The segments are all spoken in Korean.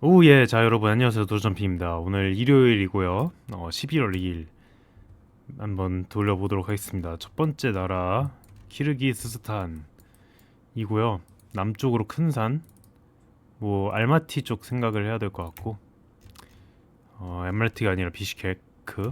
오 예. 자 여러분 안녕하세요. 도전피입니다. 오늘 일요일이고요. 어, 11월 2일. 한번 돌려보도록 하겠습니다. 첫 번째 나라 키르기스스탄이고요. 남쪽으로 큰 산. 뭐 알마티 쪽 생각을 해야 될 것 같고. 어, 알마티가 아니라 비시케크.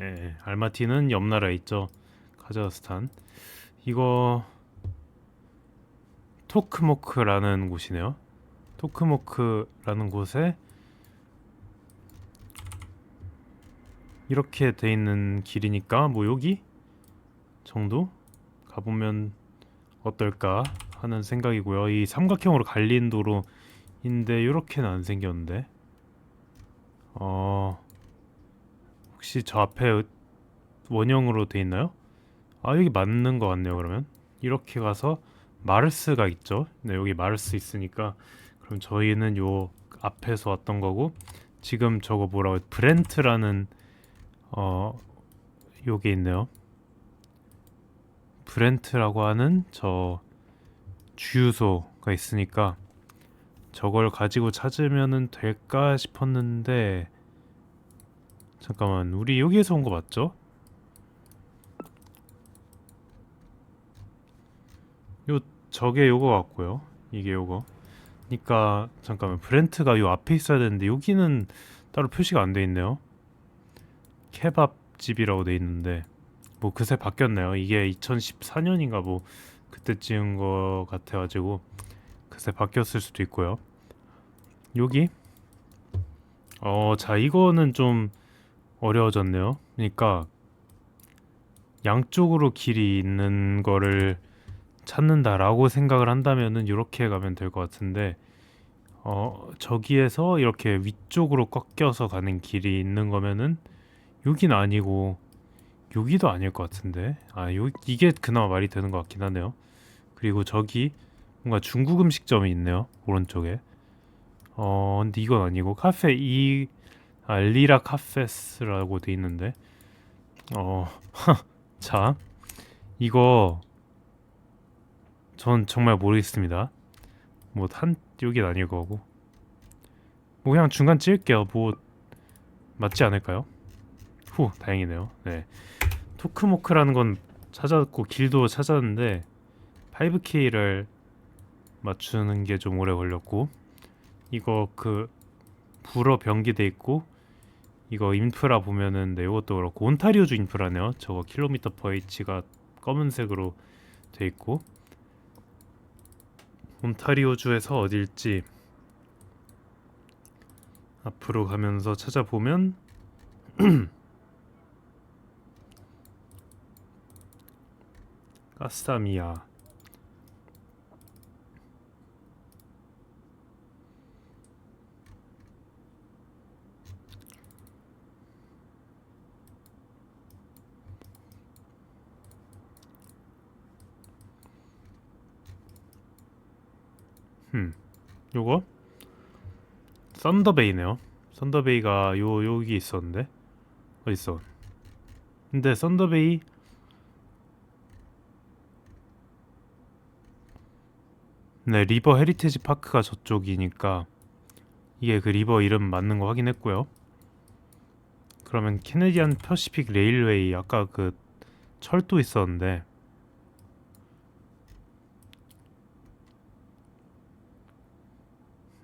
예, 알마티는 옆 나라에 있죠. 카자흐스탄. 이거 토크모크라는 곳이네요 토크모크라는 곳에 이렇게 돼 있는 길이니까 뭐 여기 정도 가보면 어떨까 하는 생각이고요. 이 삼각형으로 갈린 도로인데 이렇게는 안 생겼는데 어 혹시 저 앞에 원형으로 돼 있나요? 아 여기 맞는 것 같네요. 그러면 이렇게 가서 마르스가 있죠. 네 여기 마르스 있으니까 그럼 저희는 요 앞에서 왔던 거고 지금 저거 뭐라고 브렌트라는 어 요게 있네요. 브렌트라고 하는 저 주유소가 있으니까 저걸 가지고 찾으면은 될까 싶었는데 잠깐만 우리 여기에서 온 거 맞죠? 요 저게 요거 같고요. 이게 요거. 그러니까 잠깐만 브렌트가 요 앞에 있어야 되는데 여기는 따로 표시가 안 돼 있네요. 케밥 집이라고 돼 있는데 뭐 그새 바뀌었네요. 이게 2014년인가 뭐 그때 찍은 거 같아가지고 그새 바뀌었을 수도 있고요. 여기 어 자 이거는 좀 어려워졌네요. 그러니까 양쪽으로 길이 있는 거를 찾는다라고 생각을 한다면은 이렇게 가면 될 것 같은데 어 저기에서 이렇게 위쪽으로 꺾여서 가는 길이 있는 거면은 여긴 아니고 여기도 아닐 것 같은데. 아 요, 이게 그나마 말이 되는 것 같긴 하네요. 그리고 저기 뭔가 중국 음식점이 있네요 오른쪽에. 어 근데 이건 아니고 카페 이 알리라 카페스라고 돼 있는데. 어자 이거 전 정말 모르겠습니다. 뭐 한 여긴 아닐 거고. 뭐 그냥 중간 찍을게요. 뭐 맞지 않을까요? 후 다행이네요. 네. 토크모크라는 건 찾았고 길도 찾았는데 5K를 맞추는 게 좀 오래 걸렸고 이거 그 불어 변기돼 있고 이거 인프라 보면은 네 이것도 그렇고 온타리오주 인프라네요. 저거 킬로미터 퍼 H가 검은색으로 돼 있고 온타리오주에서 어딜지 앞으로 가면서 찾아보면 까사미야 음. 요거? 썬더베이네요. 썬더베이가 요 여기 있었는데? 어딨어? 근데 썬더베이 네 리버 헤리테지 파크가 저쪽이니까 이게 그 리버 이름 맞는 거 확인했고요. 그러면 캐네디안 퍼시픽 레일웨이 아까 그 철도 있었는데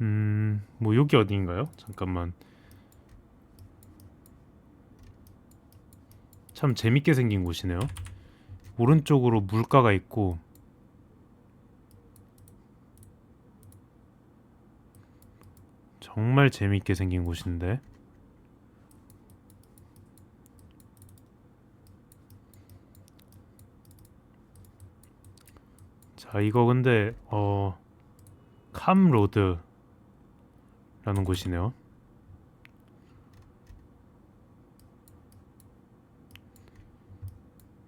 음, 뭐 여기 어디인가요? 잠깐만. 참 재밌게 생긴 곳이네요. 오른쪽으로 물가가 있고 정말 재밌게 생긴 곳인데 자 이거 근데 어 캄로드 라는 곳이네요.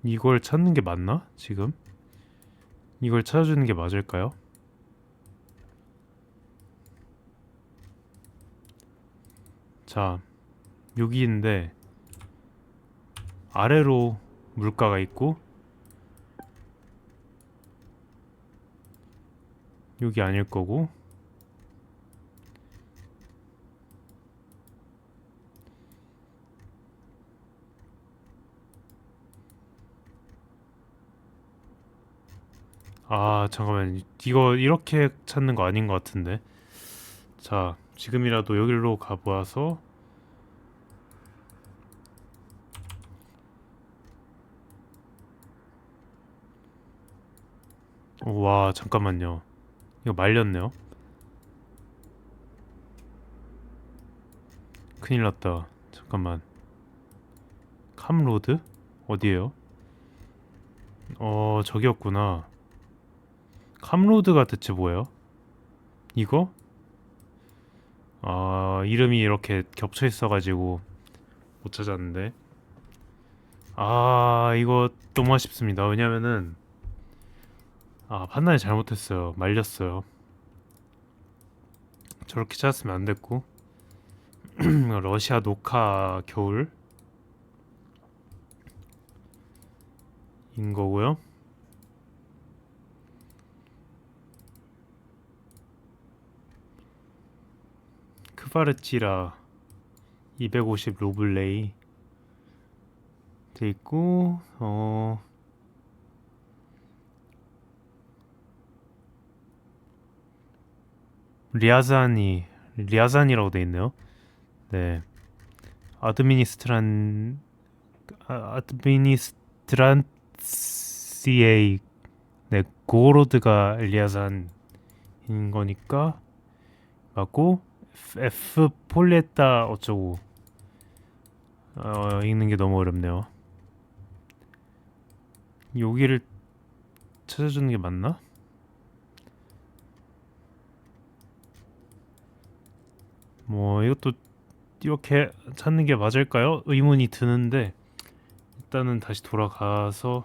이걸 찾는 게 맞나? 지금? 이걸 찾아주는 게 맞을까요? 자, 여기인데 아래로 물가가 있고 여기 아닐 거고 아 잠깐만. 이거 이렇게 찾는 거 아닌 것 같은데. 자 지금이라도 여기로 가보아서 와 잠깐만요. 이거 말렸네요. 큰일 났다. 잠깐만. 캄로드? 어디에요? 어 저기였구나 캄로드가 대체 뭐예요? 이거? 아 이름이 이렇게 겹쳐 있어가지고 못 찾았는데. 아 이거 너무 아쉽습니다. 왜냐면은 아 판단이 잘못했어요. 말렸어요. 저렇게 찾았으면 안 됐고. 러시아 녹화 겨울? 인 거고요 크바르치라 250 로블레이 돼 있고 어 리아잔이 리아잔이라고 돼 있네요. 네. 아드미니스트란 아, 아드미니스트란시에이 네 고로드가 리아잔인 거니까 맞고 F 폴레타 어쩌고 어, 읽는 게 너무 어렵네요. 여기를 찾아주는 게 맞나? 뭐 이것도 이렇게 찾는 게 맞을까요? 의문이 드는데 일단은 다시 돌아가서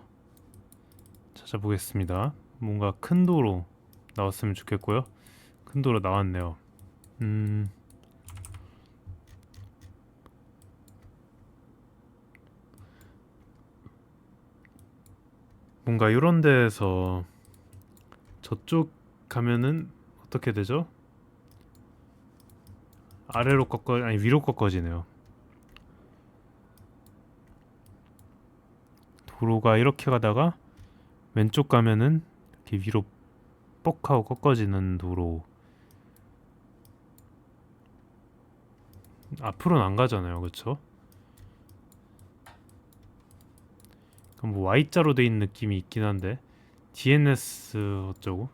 찾아보겠습니다. 뭔가 큰 도로 나왔으면 좋겠고요. 큰 도로 나왔네요. 음. 뭔가 이런 데에서 저쪽 가면은 어떻게 되죠? 아래로 꺾어 아니 위로 꺾어지네요. 도로가 이렇게 가다가 왼쪽 가면은 이렇게 위로 뻑하고 꺾어지는 도로. 앞으로는 안 가잖아요, 그렇죠? 그럼 뭐 Y자로 돼 있는 느낌이 있긴 한데 DNS 어쩌고?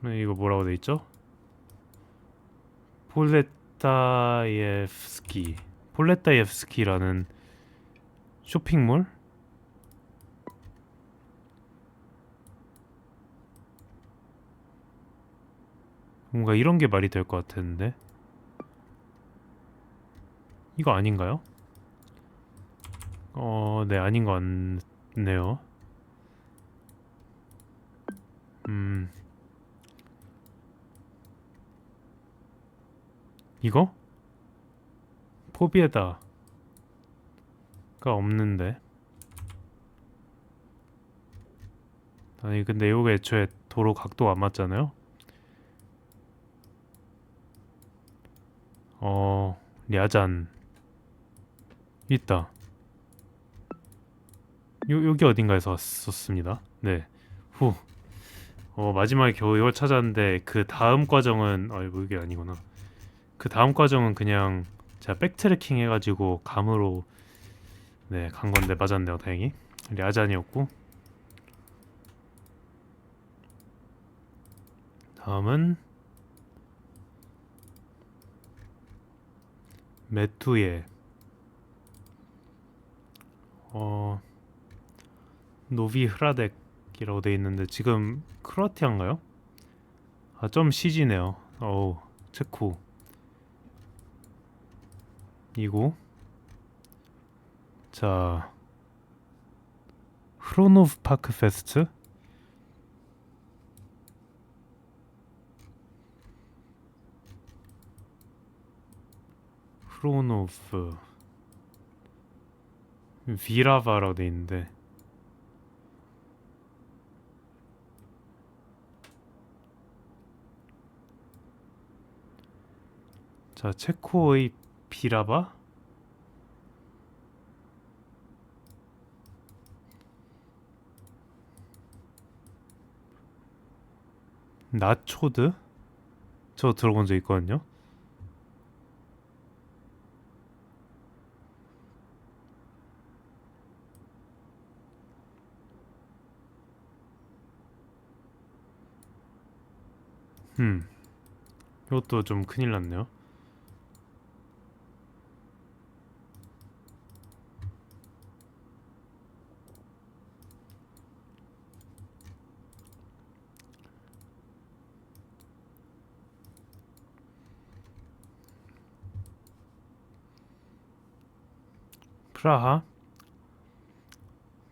네, 이거 뭐라고 돼 있죠? 폴레타예프스키 폴레타예프스키라는 쇼핑몰 뭔가 이런 게 말이 될 것 같았는데 이거 아닌가요? 어, 네 아닌 것 같네요. 음. 이거? 포비에다가 없는데 아니 근데 이거 애초에 도로 각도가 안 맞잖아요 어... 랴잔 있다. 요, 여기 어딘가에서 왔었습니다. 네. 후. 어, 마지막에 겨우 이걸 찾았는데 그 다음 과정은 아 이거 이게 아니구나. 그 다음 과정은 그냥 제가 백트래킹 해가지고 감으로 네 간 건데 맞았네요 다행히. 랴잔이었고. 다음은 메투예 어 노비 흐라덱이라고 돼 있는데 지금 크로아티아인가요? 아 좀 시지네요. 어우 체코 이고. 자 프로노브 파크 페스트? 프로노브 비라바라고 돼 있는데 자 체코의 비라바 나초드? 저 들어본 적 있거든요. 음, 이것도 좀 큰일 났네요. 프라하,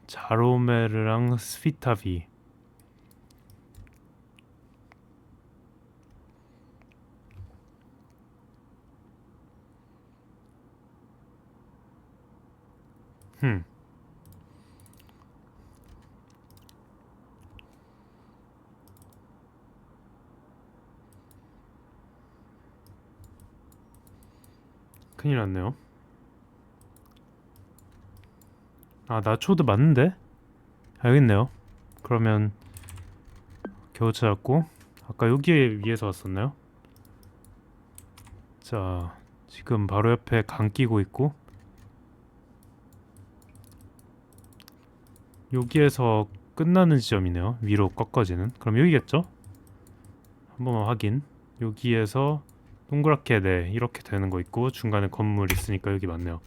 자로메르랑 스피타비. 흠. 큰일 났네요. 아, 나초드 맞는데? 알겠네요. 그러면 겨우 찾았고 아까 여기에 위에서 왔었나요? 자, 지금 바로 옆에 강 끼고 있고 여기에서 끝나는 지점이네요. 위로 꺾어지는. 그럼 여기겠죠? 한 번만 확인. 여기에서 동그랗게 네 이렇게 되는 거 있고 중간에 건물 있으니까 여기 맞네요.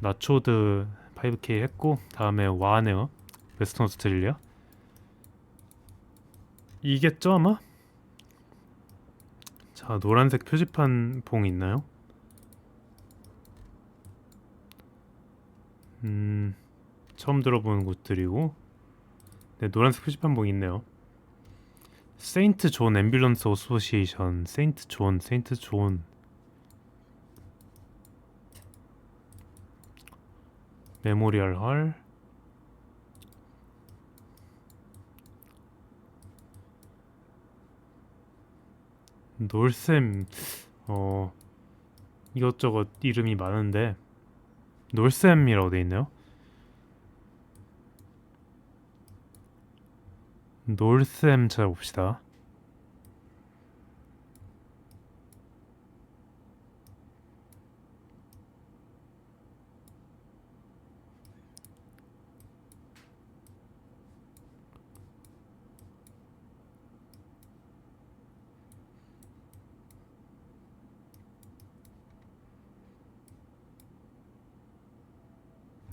나초드 5K 했고 다음에 와네요. 웨스턴 오스트레일리아. 이겠죠 아마? 자 노란색 표지판 봉 있나요? 음 처음 들어보는 곳들이고. 네 노란색 표지판 봉 있네요. 세인트 존 앰뷸런스 어소시에이션. 세인트 존 세인트 존. 메모리얼 헐. 놀샘 어 이것저것 이름이 많은데. 놀샘이라고 돼 있네요. 놀샘 찾아봅시다.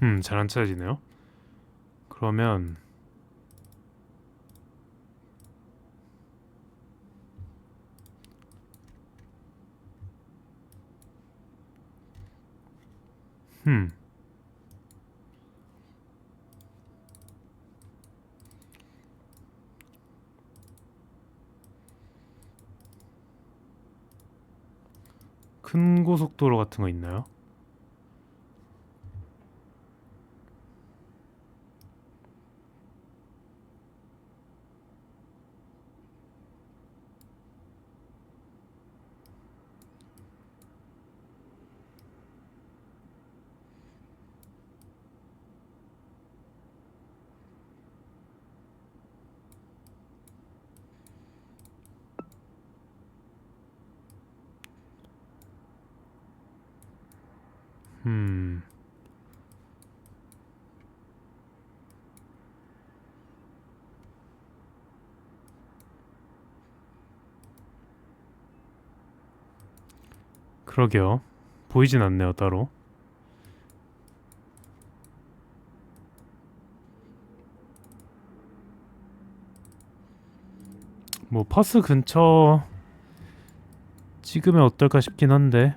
음, 잘 안 찾아지네요. 그러면 음. 큰 고속도로 같은 거 있나요? 음. 그러게요. 보이진 않네요, 따로. 뭐 퍼스 근처 찍으면 어떨까 싶긴 한데.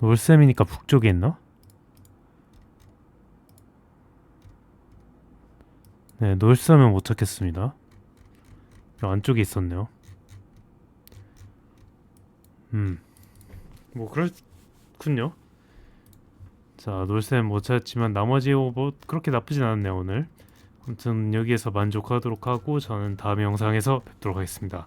놀쌤이니까 북쪽에 있나? 네, 놀쌤은 못 찾겠습니다. 이 안쪽에 있었네요. 음, 뭐 그렇군요. 자, 놀쌤 못 찾았지만 나머지 뭐 그렇게 나쁘진 않았네요 오늘. 아무튼 여기에서 만족하도록 하고 저는 다음 영상에서 뵙도록 하겠습니다.